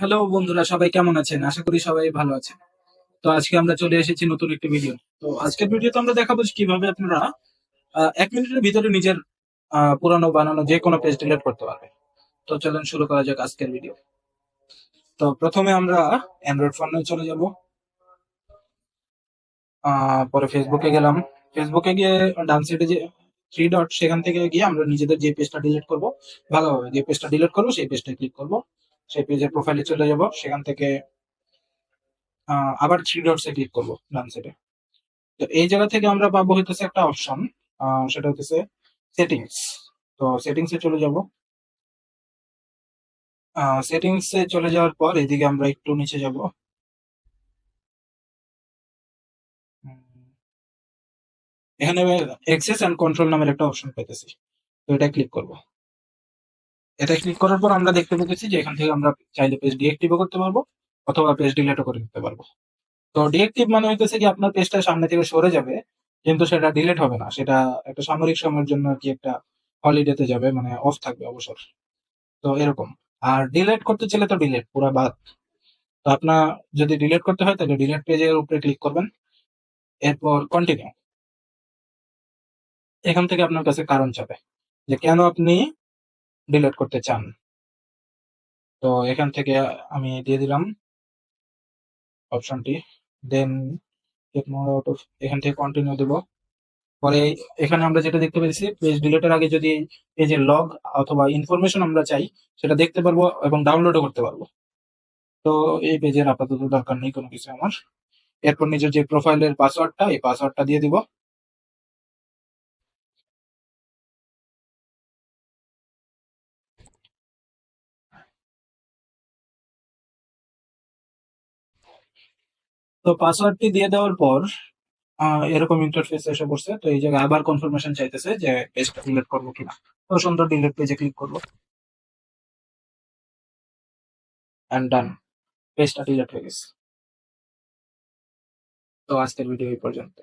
Hello বন্ধুরা, সবাই কেমন আছেন? আশা করি সবাই ভালো আছেন। তো আজকে আমরা চলে এসেছি নতুন একটি ভিডিও তো। আজকের ভিডিওতে আমরা দেখাবো কীভাবে আপনারা এক মিনিটের ভিতরে নিজের পুরানো, বানানো যে কোনো পেজ ডিলিট করতে পারবেন। তো চলুন শুরু করা যাক আজকের ভিডিও তো প্রথমে আমরা অ্যান্ড্রয়েড ফোনে চলে যাব। পরে ফেসবুকে গেলাম। ফেসবুকে গিয়ে ডান সাইডে যে থ্রি ডট সেখান থেকে গিয়ে আমরা নিজেদের যে পেজটা ডিলিট করব, ভালোভাবে যে পেজটা ডিলিট করব, সেই পেজটা ক্লিক করব। সেই পেজের প্রোফাইলে চলে যাব। সেখান থেকে আবার থ্রি ডটস ক্লিক করব ডান সাইডে তো এই জায়গা থেকে আমরা পাবো হইতেছে একটা অপশন সেটা হইতেছে সেটিংস তো সেটিংসে চলে যাব। সেটিংস চলে যাওয়ার পর এদিকে আমরা একটু নিচে যাব। এখানে এক্সেস এন্ড কন্ট্রোল নামের একটা অপশন পেতেছি তো এটা ক্লিক করব। এটা ক্লিক করার পর আমরা দেখতে পেতেছি যে এখান থেকে আমরা চাইলে পেজ ডিএক্টিভও করতে পারব অথবা পেজ ডিলেটও করে দিতে পারব। তো ডিএক্টিভ মানে হইতেছে কি আপনার পেজটা সামনে থেকে সরে যাবে, কিন্তু সেটা ডিলেট হবে না। সেটা একটা সামরিক সময়ের জন্য কি একটা হলিডেতে যাবে মানে অফ থাকবে অবসর। তো এরকম। আর ডিলেট করতে চাইলে তো ডিলেট পুরা বাদ। তো আপনার যদি ডিলেট করতে হয়, তাহলে ডিলেট পেজের উপরে ক্লিক করবেন। এরপর কন্টিনিউ এখান থেকে আপনার কাছে কারণ চাবে যে কেন আপনি ডিলিট করতে চান। তো এখান থেকে আমি দিয়ে দিলাম অপশনটি দেন এখান থেকে কন্টিনিউ দেব। পরে এখানে আমরা যেটা দেখতে পেয়েছি পেজ ডিলিটের আগে যদি পেজের লগ অথবা ইনফরমেশন আমরা চাই, সেটা দেখতে পারব এবং ডাউনলোডও করতে পারব। তো এই পেজের আপাতত দরকার নেই কোনো কিছু আমার। এরপর নিজের যে প্রোফাইলের পাসওয়ার্ডটা এই পাসওয়ার্ডটা দিয়ে দিব। তো পাসওয়ার্ডটি দিয়ে দেওয়ার পর এরকম ইন্টারফেস এসে পড়ছে। তো এই জায়গায় আবার কনফার্মেশন চাইতেছে যে পেজটা ডিলিট করব কিনা। তো সুন্দর ডিলিট পেজে ক্লিক করব। অ্যান্ড ডান পেজটা ডিলিট হয়ে গেছে। তো আজকের ভিডিও এই পর্যন্ত